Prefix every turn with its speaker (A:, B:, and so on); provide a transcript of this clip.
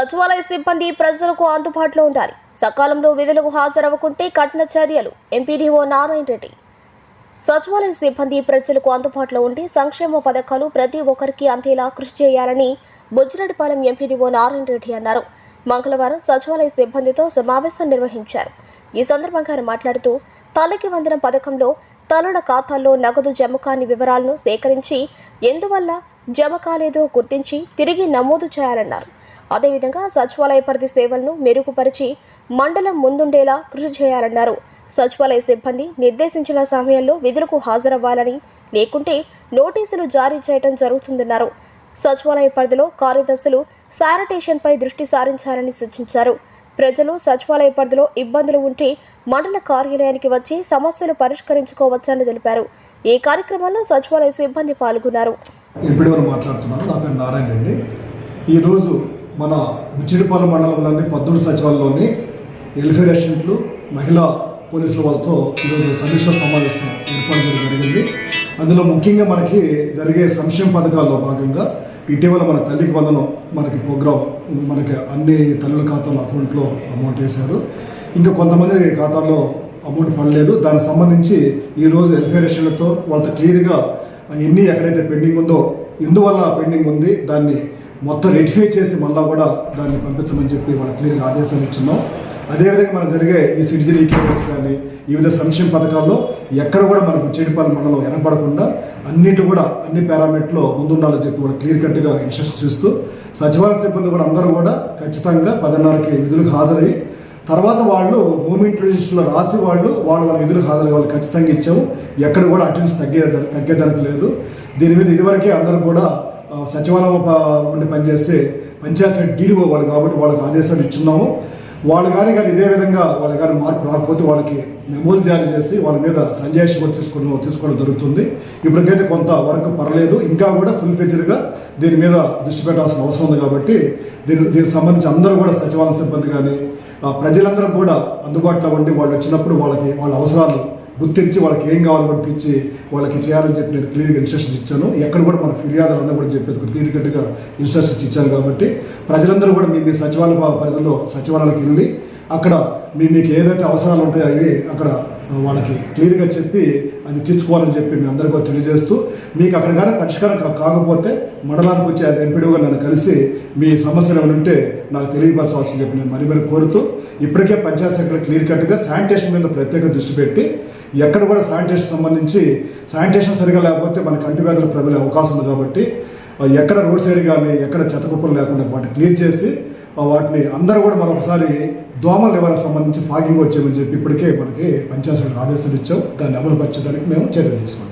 A: సచివాలయ సిబ్బంది ప్రజలకు అందుబాటులో ఉండాలి. సకాలంలో విధులకు హాజరవ్వకుంటే కఠిన చర్యలు. ఎంపీడీఓ నారాయణ రెడ్డి. సచివాలయ సిబ్బంది ప్రజలకు అందుబాటులో ఉండి సంక్షేమ పథకాలు ప్రతి ఒక్కరికి అందేలా కృషి చేయాలని బుజ్జిరెడ్డిపాలెం ఎంపీడీఓ నారాయణ రెడ్డి అన్నారు. మంగళవారం సచివాలయ సిబ్బందితో సమావేశం నిర్వహించారు. ఈ సందర్భంగా ఆయన మాట్లాడుతూ తలకి వందన పథకంలో తనుల ఖాతాల్లో నగదు జమ కాని వివరాలను సేకరించి ఎందువల్ల జమ కాలేదో గుర్తించి తిరిగి నమోదు చేయాలన్నారు. అదేవిధంగా సచివాలయ పరిధి సేవలను మెరుగుపరిచి మండలం ముందుండేలా కృషి చేయాలన్నారు. సచివాలయ సిబ్బంది నిర్దేశించిన సమయంలో విధులకు హాజరవ్వాలని లేకుంటే నోటీసులు జారీ చేయడం జరుగుతుందన్నారు. సచివాలయ పరిధిలో కార్యదర్శులు శానిటేషన్పై దృష్టి సారించాలని సూచించారు. ప్రజలు సచివాలయ పరిధిలో ఇబ్బందులు ఉంటే మండల కార్యాలయానికి వచ్చి సమస్యలు పరిష్కరించుకోవచ్చని తెలిపారు. ఈ కార్యక్రమంలో సచివాలయ సిబ్బంది పాల్గొన్నారు.
B: నా పేరు నారాయణ రెడ్డి. ఈరోజు మన బుచ్చిడిపాలెం మండలంలోని పద్దూరు సచివాలయంలోని వెల్ఫేర్ మహిళా పోలీసుల వాళ్ళతో ఈరోజు సమీక్ష సమావేశం ఏర్పాటు చేయడం జరిగింది. అందులో ముఖ్యంగా మనకి జరిగే సంక్షేమ పథకాల్లో భాగంగా ఇటీవల మన తల్లికి వందనం మనకి ప్రోగ్రామ్ మనకి అన్ని తల్లుల ఖాతాలో అకౌంట్లో అమౌంట్ వేశారు. ఇంకా కొంతమంది ఖాతాల్లో అమౌంట్ పడలేదు. దానికి సంబంధించి ఈరోజు వెల్ఫేర్ వాళ్ళతో క్లియర్గా ఎన్ని ఎక్కడైతే పెండింగ్ ఉందో ఎందువల్ల పెండింగ్ ఉంది దాన్ని మొత్తం రెటిఫై చేసి మళ్ళీ కూడా దాన్ని పంపించమని చెప్పి వాళ్ళకి క్లియర్గా ఆదేశాలు ఇచ్చున్నాం. అదేవిధంగా మనం జరిగే ఈ సిటిజన్ ఈకేఎస్ కానీ వివిధ సంక్షేమ పథకాల్లో ఎక్కడ కూడా మనకు చెడిపాలెం మండలం ఎనపడకుండా అన్నిటి కూడా అన్ని పారామీటర్లో ముందుండాలని చెప్పి కూడా క్లియర్ కట్గా ఇన్స్ట్రక్షన్స్ ఇస్తూ సచివాలయ సిబ్బంది కూడా అందరూ కూడా ఖచ్చితంగా పదిన్నరకి విధులకు హాజరై తర్వాత వాళ్ళు హోమ్ రిజిస్టర్లో రాసి వాళ్ళు వాళ్ళు వాళ్ళ విధులకు హాజరు వాళ్ళు ఖచ్చితంగా ఇచ్చాము. ఎక్కడ కూడా అటెండెన్స్ తగ్గే తగ్గేదానికి లేదు. దీని మీద ఇదివరకే అందరూ కూడా సచివాలయం ఉండి పనిచేస్తే పంచాయతీ డీడీఓ వాళ్ళు కాబట్టి వాళ్ళకి ఆదేశాలు ఇచ్చున్నాము. వాళ్ళు కానీ కానీ ఇదే విధంగా వాళ్ళ కానీ మార్పు రాకపోతే వాళ్ళకి మెమోరీ జారీ చేసి వాళ్ళ మీద సంజాయిషి కూడా తీసుకోవడం తీసుకోవడం జరుగుతుంది. ఇప్పటికైతే కొంత వర్క్ పర్లేదు. ఇంకా కూడా ఫుల్ ఫెచర్గా దీని మీద దృష్టి పెట్టాల్సిన అవసరం ఉంది కాబట్టి దీని దీనికి సంబంధించి అందరూ కూడా సచివాలయ సిబ్బంది కానీ ప్రజలందరూ కూడా అందుబాటులో ఉండి వాళ్ళు వచ్చినప్పుడు వాళ్ళకి వాళ్ళ అవసరాలు గుర్తించి వాళ్ళకి ఏం కావాలో కూడా తెచ్చి వాళ్ళకి చేయాలని చెప్పి నేను క్లియర్గా ఇన్స్ట్రక్షన్స్ ఇచ్చాను. ఎక్కడ కూడా మన ఫిర్యాదులు అందరూ కూడా చెప్పేది క్లియర్ కట్గా ఇన్స్ట్రక్షన్స్ ఇచ్చాను కాబట్టి ప్రజలందరూ కూడా మీ మీ సచివాలయ పరిధిలో సచివాలయాలకు వెళ్ళి అక్కడ మీ మీకు ఏదైతే అవసరాలు ఉంటాయో అవి అక్కడ వాళ్ళకి క్లియర్గా చెప్పి అది తీర్చుకోవాలని చెప్పి మీ అందరికీ తెలియజేస్తూ మీకు అక్కడ కానీ పరిష్కారం కాకపోతే మండలానికి వచ్చి యాజ్ ఎంపీడీగా నన్ను కలిసి మీ సమస్యలు ఏమైనా ఉంటే నాకు తెలియపరచవలసింది చెప్పి నేను మరి మరి కోరుతూ ఇప్పటికే పంచాయత్ శాఖలు క్లియర్ కట్గా శానిటేషన్ మీద ప్రత్యేక దృష్టి పెట్టి ఎక్కడ కూడా శానిటేషన్ సంబంధించి శానిటేషన్ సరిగా లేకపోతే మనకి అంటువ్యాధులు ప్రబలే అవకాశం ఉంది కాబట్టి ఎక్కడ రోడ్ సైడ్ కానీ ఎక్కడ చెత్త కుప్పలు లేకుండా వాటిని క్లియర్ చేసి వాటిని అందరూ కూడా మరొకసారి దోమల నివారణ సంబంధించి ఫాగింగ్ వచ్చేయమని చెప్పి ఇప్పటికే మనకి పంచాయతీ ఆదేశాలు ఇచ్చాం. దాన్ని అమలు పరచడానికి మేము చర్యలు తీసుకుంటాం